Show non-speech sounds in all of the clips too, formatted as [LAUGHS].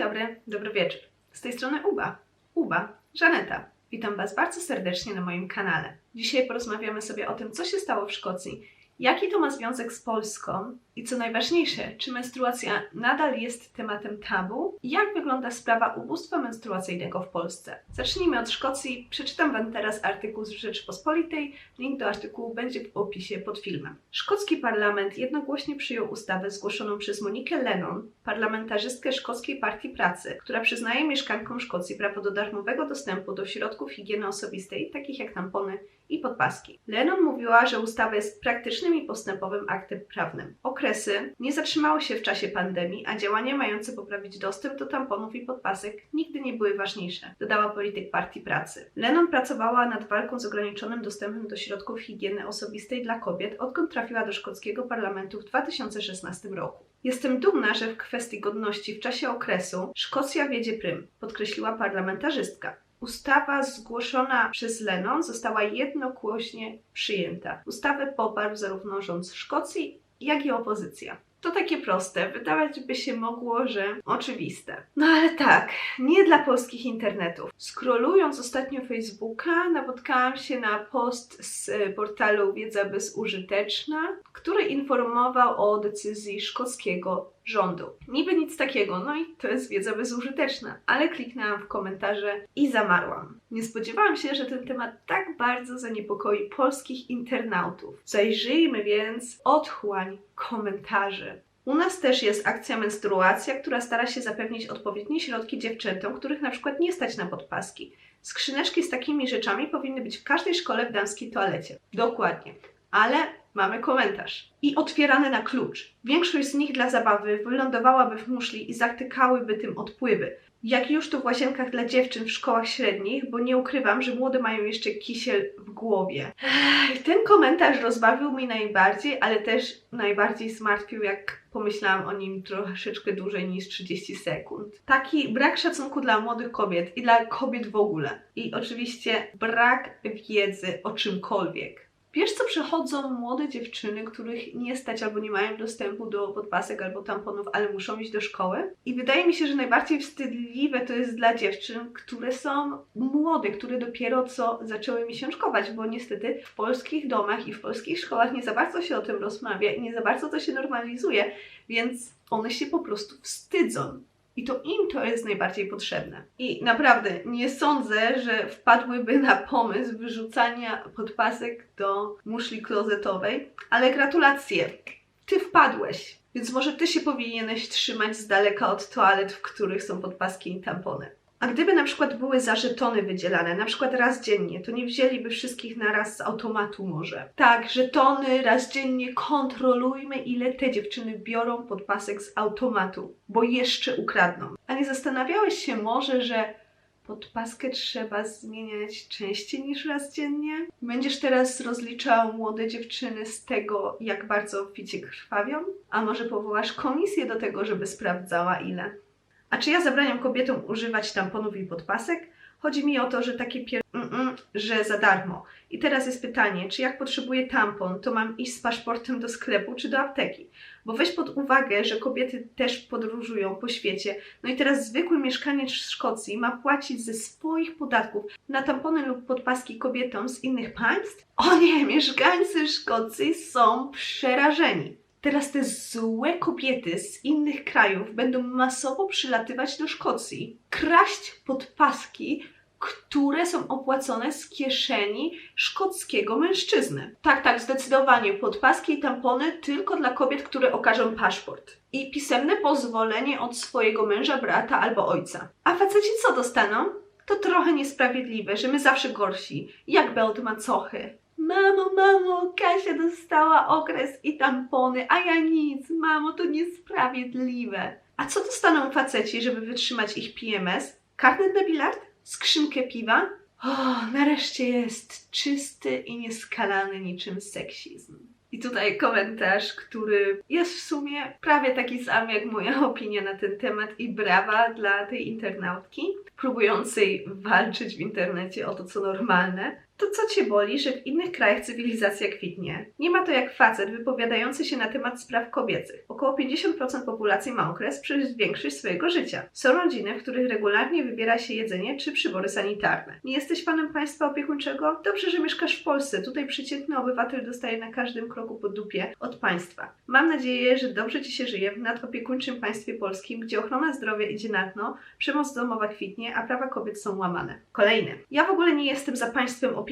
dobry, dobry wieczór. Z tej strony Uba. Uba, Żaneta. Witam Was bardzo serdecznie na moim kanale. Dzisiaj porozmawiamy sobie o tym, co się stało w Szkocji, jaki to ma związek z Polską i co najważniejsze, czy menstruacja nadal jest tematem tabu jak wygląda sprawa ubóstwa menstruacyjnego w Polsce. Zacznijmy od Szkocji. Przeczytam Wam teraz artykuł z Rzeczypospolitej. Link do artykułu będzie w opisie pod filmem. Szkocki parlament jednogłośnie przyjął ustawę zgłoszoną przez Monikę Lennon, parlamentarzystkę Szkockiej Partii Pracy, która przyznaje mieszkankom Szkocji prawo do darmowego dostępu do środków higieny osobistej, takich jak tampony i podpaski. Lennon mówiła, że ustawa jest praktycznym i postępowym aktem prawnym. Okresy nie zatrzymały się w czasie pandemii, a działania mające poprawić dostęp do tamponów i podpasek nigdy nie były ważniejsze, dodała polityk Partii Pracy. Lennon pracowała nad walką z ograniczonym dostępem do środków higieny osobistej dla kobiet, odkąd trafiła do szkockiego parlamentu w 2016 roku. Jestem dumna, że w kwestii godności w czasie okresu Szkocja wiedzie prym, podkreśliła parlamentarzystka. Ustawa zgłoszona przez Lennon została jednogłośnie przyjęta. Ustawę poparł zarówno rząd Szkocji, jak i opozycja. To takie proste, wydawać by się mogło, że oczywiste. No ale tak, nie dla polskich internetów. Scrollując ostatnio Facebooka, napotkałam się na post z portalu Wiedza Bezużyteczna, który informował o decyzji szkockiego rządu. Niby nic takiego, no i to jest wiedza bezużyteczna, ale kliknęłam w komentarze i zamarłam. Nie spodziewałam się, że ten temat tak bardzo zaniepokoi polskich internautów. Zajrzyjmy więc otchłań komentarzy. U nas też jest akcja Menstruacja, która stara się zapewnić odpowiednie środki dziewczętom, których na przykład nie stać na podpaski. Skrzyneczki z takimi rzeczami powinny być w każdej szkole w damskiej toalecie. Dokładnie. Ale mamy komentarz. I otwierane na klucz. Większość z nich dla zabawy wylądowałaby w muszli i zatykałyby tym odpływy. Jak już to w łazienkach dla dziewczyn w szkołach średnich, bo nie ukrywam, że młode mają jeszcze kisiel w głowie. Ech, Ten komentarz rozbawił mnie najbardziej, ale też najbardziej zmartwił, jak pomyślałam o nim troszeczkę dłużej niż 30 sekund. Taki brak szacunku dla młodych kobiet i dla kobiet w ogóle. I oczywiście brak wiedzy o czymkolwiek. Wiesz, co przychodzą młode dziewczyny, których nie stać albo nie mają dostępu do podpasek albo tamponów, ale muszą iść do szkoły? I wydaje mi się, że najbardziej wstydliwe to jest dla dziewczyn, które są młode, które dopiero co zaczęły miesiączkować, bo niestety w polskich domach i w polskich szkołach nie za bardzo się o tym rozmawia i nie za bardzo to się normalizuje, więc one się po prostu wstydzą. I to im to jest najbardziej potrzebne. I naprawdę nie sądzę, że wpadłyby na pomysł wyrzucania podpasek do muszli klozetowej, ale gratulacje, ty wpadłeś. Więc może ty się powinieneś trzymać z daleka od toalet, w których są podpaski i tampony. A gdyby na przykład były za żetony wydzielane, na przykład raz dziennie, to nie wzięliby wszystkich naraz z automatu może. Tak, żetony raz dziennie kontrolujmy, ile te dziewczyny biorą podpasek z automatu, bo jeszcze ukradną. A nie zastanawiałeś się może, że podpaskę trzeba zmieniać częściej niż raz dziennie? Będziesz teraz rozliczał młode dziewczyny z tego, jak bardzo w krwawią? A może powołasz komisję do tego, żeby sprawdzała ile? A czy ja zabraniam kobietom używać tamponów i podpasek? Chodzi mi o to, że takie pier... Mm-mm, że za darmo. I teraz jest pytanie, czy jak potrzebuję tampon, to mam iść z paszportem do sklepu czy do apteki? Bo weź pod uwagę, że kobiety też podróżują po świecie. No i teraz zwykły mieszkaniec Szkocji ma płacić ze swoich podatków na tampony lub podpaski kobietom z innych państw? O nie, mieszkańcy Szkocji są przerażeni. Teraz te złe kobiety z innych krajów będą masowo przylatywać do Szkocji, kraść podpaski, które są opłacone z kieszeni szkockiego mężczyzny. Tak, tak, zdecydowanie. Podpaski i tampony tylko dla kobiet, które okażą paszport. I pisemne pozwolenie od swojego męża, brata albo ojca. A faceci co dostaną? To trochę niesprawiedliwe, że my zawsze gorsi, jakby od macochy. Mamo, mamo, Kasia dostała okres i tampony, a ja nic. Mamo, to niesprawiedliwe. A co dostaną faceci, żeby wytrzymać ich PMS? Karnet na bilard? Skrzynkę piwa? O, nareszcie jest czysty i nieskalany niczym seksizm. I tutaj komentarz, który jest w sumie prawie taki sam jak moja [LAUGHS] opinia na ten temat i brawa dla tej internautki, próbującej walczyć w internecie o to, co normalne. To co cię boli, że w innych krajach cywilizacja kwitnie? Nie ma to jak facet wypowiadający się na temat spraw kobiecych. Około 50% populacji ma okres przez większość swojego życia. Są rodziny, w których regularnie wybiera się jedzenie czy przybory sanitarne. Nie jesteś panem państwa opiekuńczego? Dobrze, że mieszkasz w Polsce. Tutaj przeciętny obywatel dostaje na każdym kroku po dupie od państwa. Mam nadzieję, że dobrze ci się żyje w nadopiekuńczym państwie polskim, gdzie ochrona zdrowia idzie na dno, przemoc domowa kwitnie, a prawa kobiet są łamane. Kolejny. Ja w ogóle nie jestem za państwem opiekuńczym,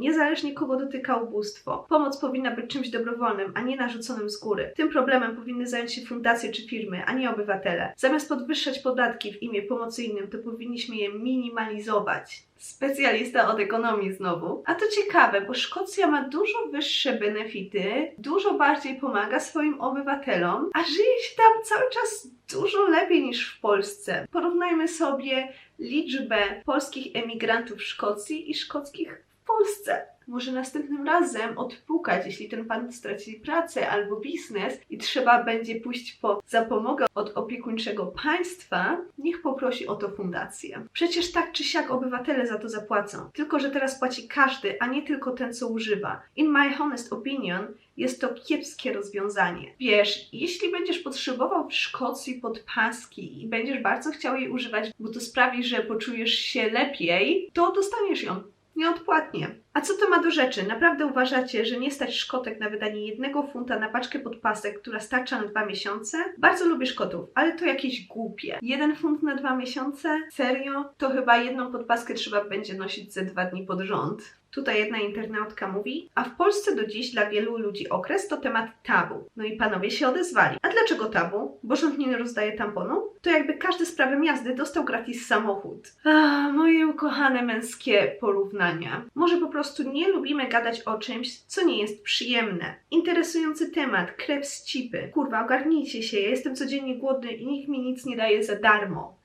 niezależnie kogo dotyka ubóstwo. Pomoc powinna być czymś dobrowolnym, a nie narzuconym z góry. Tym problemem powinny zająć się fundacje czy firmy, a nie obywatele. Zamiast podwyższać podatki w imię pomocy innym, to powinniśmy je minimalizować. Specjalista od ekonomii znowu. A to ciekawe, bo Szkocja ma dużo wyższe benefity, dużo bardziej pomaga swoim obywatelom, a żyje się tam cały czas dużo lepiej niż w Polsce. Porównajmy sobie liczbę polskich emigrantów w Szkocji i szkockich Polsce. Może następnym razem odpukać, jeśli ten pan straci pracę albo biznes i trzeba będzie pójść po zapomogę od opiekuńczego państwa, niech poprosi o to fundację. Przecież tak czy siak obywatele za to zapłacą. Tylko, że teraz płaci każdy, a nie tylko ten, co używa. In my honest opinion, jest to kiepskie rozwiązanie. Wiesz, jeśli będziesz potrzebował w Szkocji podpaski i będziesz bardzo chciał jej używać, bo to sprawi, że poczujesz się lepiej, to dostaniesz ją nieodpłatnie. A co to ma do rzeczy? Naprawdę uważacie, że nie stać Szkotek na wydanie jednego funta na paczkę podpasek, która starcza na dwa miesiące? Bardzo lubię Szkotów, ale to jakieś głupie. Jeden funt na dwa miesiące? Serio? To chyba jedną podpaskę trzeba będzie nosić ze dwa dni pod rząd. Tutaj jedna internautka mówi, a w Polsce do dziś dla wielu ludzi okres to temat tabu. No i panowie się odezwali. A dlaczego tabu? Bo rząd nie rozdaje tamponu? To jakby każdy z prawem jazdy dostał gratis samochód. A, moje ukochane męskie porównania. Może po prostu nie lubimy gadać o czymś, co nie jest przyjemne. Interesujący temat, krew z cipy. Kurwa, ogarnijcie się, ja jestem codziennie głodny i nikt mi nic nie daje za darmo.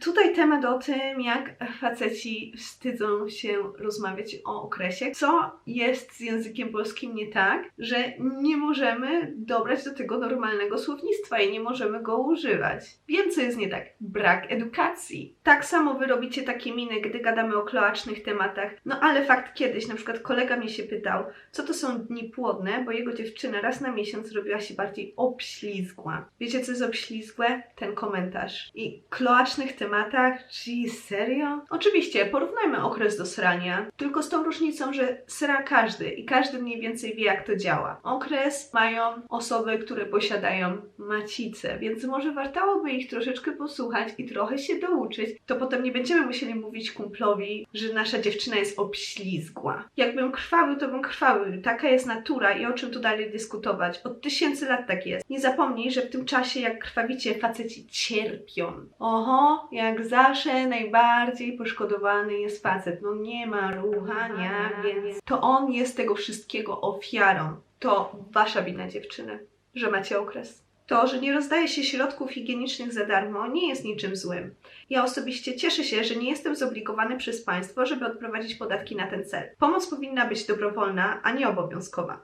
Tutaj temat o tym, jak faceci wstydzą się rozmawiać o okresie. Co jest z językiem polskim nie tak, że nie możemy dobrać do tego normalnego słownictwa i nie możemy go używać. Wiem, co jest nie tak. Brak edukacji. Tak samo wy robicie takie miny, gdy gadamy o kloacznych tematach. No ale fakt kiedyś, na przykład kolega mnie się pytał, co to są dni płodne, bo jego dziewczyna raz na miesiąc robiła się bardziej obślizgła. Wiecie, co jest obślizgłe? Ten komentarz. I kloacznych tematach? Gee, serio? Oczywiście, porównajmy okres do srania, tylko z tą różnicą, że sra każdy i każdy mniej więcej wie, jak to działa. Okres mają osoby, które posiadają macicę, więc może wartałoby ich troszeczkę posłuchać i trochę się douczyć, to potem nie będziemy musieli mówić kumplowi, że nasza dziewczyna jest obślizgła. Jakbym krwawił, to bym krwawił. Taka jest natura i o czym tu dalej dyskutować? Od tysięcy lat tak jest. Nie zapomnij, że w tym czasie, jak krwawicie, faceci cierpią. Oho, jak zawsze najbardziej poszkodowany jest facet. No nie ma ruchania, więc to on jest tego wszystkiego ofiarą. To wasza wina, dziewczyny, że macie okres. To, że nie rozdaje się środków higienicznych za darmo, nie jest niczym złym. Ja osobiście cieszę się, że nie jestem zobligowany przez państwo, żeby odprowadzić podatki na ten cel. Pomoc powinna być dobrowolna, a nie obowiązkowa.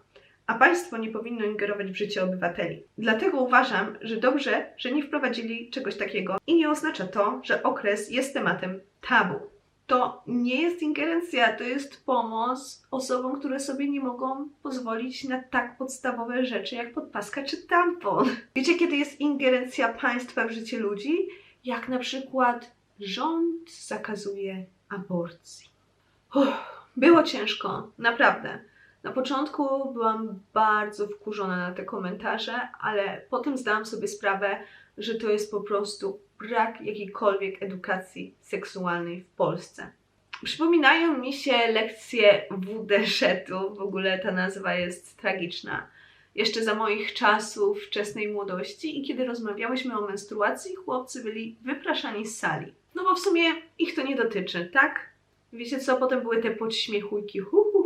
A państwo nie powinno ingerować w życie obywateli. Dlatego uważam, że dobrze, że nie wprowadzili czegoś takiego i nie oznacza to, że okres jest tematem tabu. To nie jest ingerencja, to jest pomoc osobom, które sobie nie mogą pozwolić na tak podstawowe rzeczy jak podpaska czy tampon. Wiecie, kiedy jest ingerencja państwa w życie ludzi? Jak na przykład rząd zakazuje aborcji. Uff, było ciężko, naprawdę. Na początku byłam bardzo wkurzona na te komentarze, ale potem zdałam sobie sprawę, że to jest po prostu brak jakiejkolwiek edukacji seksualnej w Polsce. Przypominają mi się lekcje WD-szetu, w ogóle ta nazwa jest tragiczna. Jeszcze za moich czasów wczesnej młodości i kiedy rozmawiałyśmy o menstruacji, chłopcy byli wypraszani z sali. No bo w sumie ich to nie dotyczy, tak? Wiecie co, potem były te podśmiechujki, hu hu hu,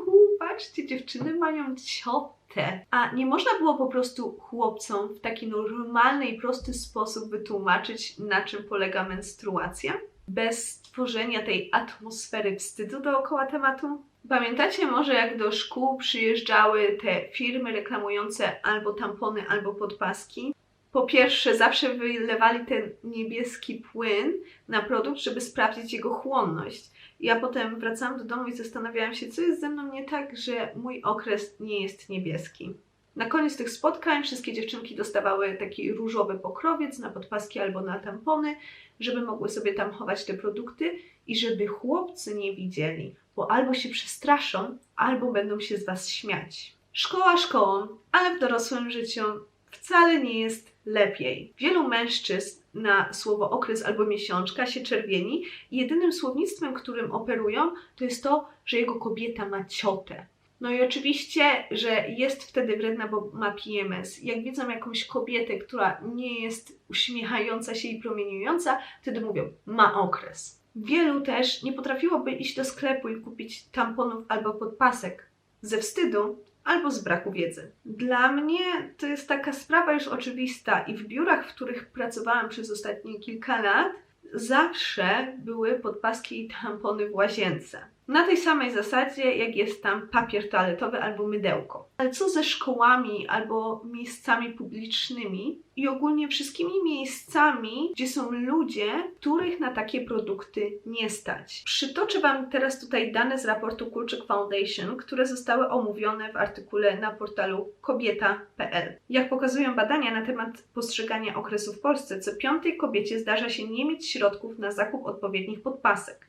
patrzcie, dziewczyny mają ciotę. A nie można było po prostu chłopcom w taki normalny i prosty sposób wytłumaczyć, na czym polega menstruacja? Bez stworzenia tej atmosfery wstydu dookoła tematu? Pamiętacie może, jak do szkół przyjeżdżały te firmy reklamujące albo tampony, albo podpaski? Po pierwsze, zawsze wylewali ten niebieski płyn na produkt, żeby sprawdzić jego chłonność. Ja potem wracałam do domu i zastanawiałam się, co jest ze mną nie tak, że mój okres nie jest niebieski. Na koniec tych spotkań wszystkie dziewczynki dostawały taki różowy pokrowiec na podpaski albo na tampony, żeby mogły sobie tam chować te produkty i żeby chłopcy nie widzieli, bo albo się przestraszą, albo będą się z was śmiać. Szkoła szkołą, ale w dorosłym życiu wcale nie jest lepiej. Wielu mężczyzn na słowo okres albo miesiączka się czerwieni i jedynym słownictwem, którym operują, to jest to, że jego kobieta ma ciotę. No i oczywiście, że jest wtedy wredna, bo ma PMS. Jak widzą jakąś kobietę, która nie jest uśmiechająca się i promieniująca, wtedy mówią, ma okres. Wielu też nie potrafiłoby iść do sklepu i kupić tamponów albo podpasek ze wstydu albo z braku wiedzy. Dla mnie to jest taka sprawa już oczywista i w biurach, w których pracowałam przez ostatnie kilka lat, zawsze były podpaski i tampony w łazience. Na tej samej zasadzie, jak jest tam papier toaletowy albo mydełko. Ale co ze szkołami albo miejscami publicznymi i ogólnie wszystkimi miejscami, gdzie są ludzie, których na takie produkty nie stać? Przytoczę Wam teraz tutaj dane z raportu Kulczyk Foundation, które zostały omówione w artykule na portalu kobieta.pl. Jak pokazują badania na temat postrzegania okresu w Polsce, co piątej kobiecie zdarza się nie mieć środków na zakup odpowiednich podpasek.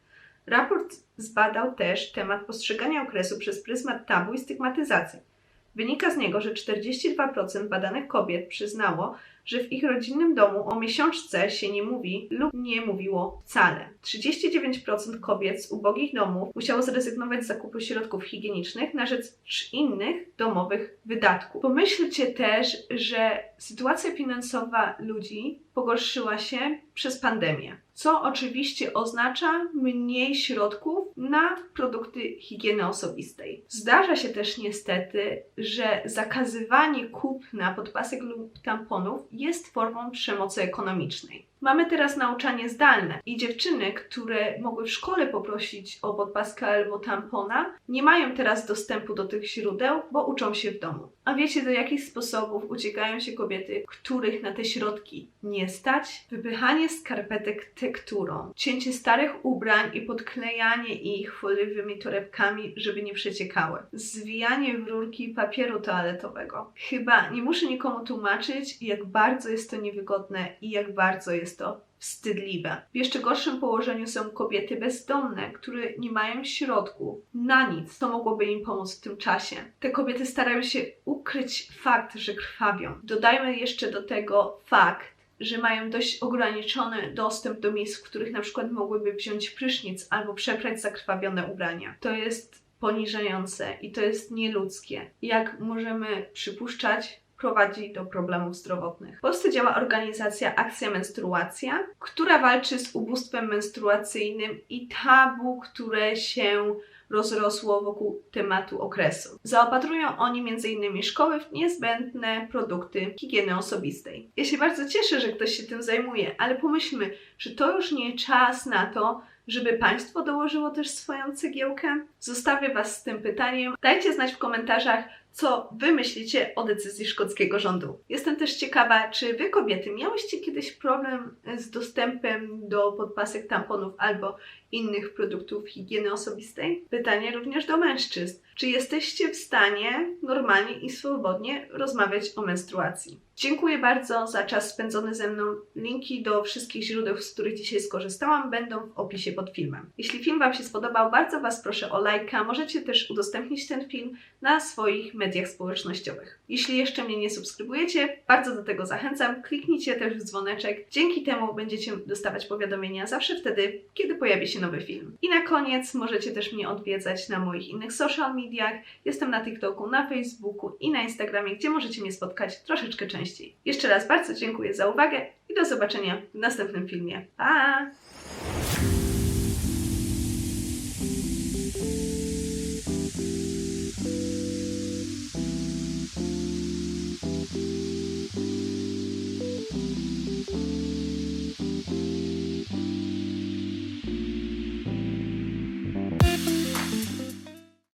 Raport zbadał też temat postrzegania okresu przez pryzmat tabu i stygmatyzacji. Wynika z niego, że 42% badanych kobiet przyznało, że w ich rodzinnym domu o miesiączce się nie mówi lub nie mówiło wcale. 39% kobiet z ubogich domów musiało zrezygnować z zakupu środków higienicznych na rzecz innych domowych wydatków. Pomyślcie też, że sytuacja finansowa ludzi pogorszyła się przez pandemię, co oczywiście oznacza mniej środków na produkty higieny osobistej. Zdarza się też niestety, że zakazywanie kupna podpasek lub tamponów jest formą przemocy ekonomicznej. Mamy teraz nauczanie zdalne i dziewczyny, które mogły w szkole poprosić o podpaskę albo tampona, nie mają teraz dostępu do tych źródeł, bo uczą się w domu. A wiecie do jakich sposobów uciekają się kobiety, których na te środki nie stać? Wypychanie skarpetek tekturą, cięcie starych ubrań i podklejanie ich foliowymi torebkami, żeby nie przeciekały, zwijanie w rurki papieru toaletowego. Chyba nie muszę nikomu tłumaczyć, jak bardzo jest to niewygodne i jak bardzo jest to wstydliwe. W jeszcze gorszym położeniu są kobiety bezdomne, które nie mają środków na nic, co mogłoby im pomóc w tym czasie. Te kobiety starają się ukryć fakt, że krwawią. Dodajmy jeszcze do tego fakt, że mają dość ograniczony dostęp do miejsc, w których na przykład mogłyby wziąć prysznic albo przeprać zakrwawione ubrania. To jest poniżające i to jest nieludzkie. Jak możemy przypuszczać, prowadzi do problemów zdrowotnych. W Polsce działa organizacja Akcja Menstruacja, która walczy z ubóstwem menstruacyjnym i tabu, które się rozrosło wokół tematu okresu. Zaopatrują oni m.in. szkoły w niezbędne produkty higieny osobistej. Ja się bardzo cieszę, że ktoś się tym zajmuje, ale pomyślmy, czy to już nie czas na to, żeby państwo dołożyło też swoją cegiełkę? Zostawię Was z tym pytaniem. Dajcie znać w komentarzach, co Wy myślicie o decyzji szkockiego rządu. Jestem też ciekawa, czy Wy kobiety miałyście kiedyś problem z dostępem do podpasek tamponów albo innych produktów higieny osobistej? Pytanie również do mężczyzn. Czy jesteście w stanie normalnie i swobodnie rozmawiać o menstruacji? Dziękuję bardzo za czas spędzony ze mną. Linki do wszystkich źródeł, z których dzisiaj skorzystałam, będą w opisie pod filmem. Jeśli film Wam się spodobał, bardzo Was proszę o lajka. Możecie też udostępnić ten film na swoich mediach społecznościowych. Jeśli jeszcze mnie nie subskrybujecie, bardzo do tego zachęcam. Kliknijcie też w dzwoneczek. Dzięki temu będziecie dostawać powiadomienia zawsze wtedy, kiedy pojawi się nowy film. I na koniec możecie też mnie odwiedzać na moich innych social mediach. Jestem na TikToku, na Facebooku i na Instagramie, gdzie możecie mnie spotkać troszeczkę Jeszcze raz bardzo dziękuję za uwagę i do zobaczenia w następnym filmie. Pa!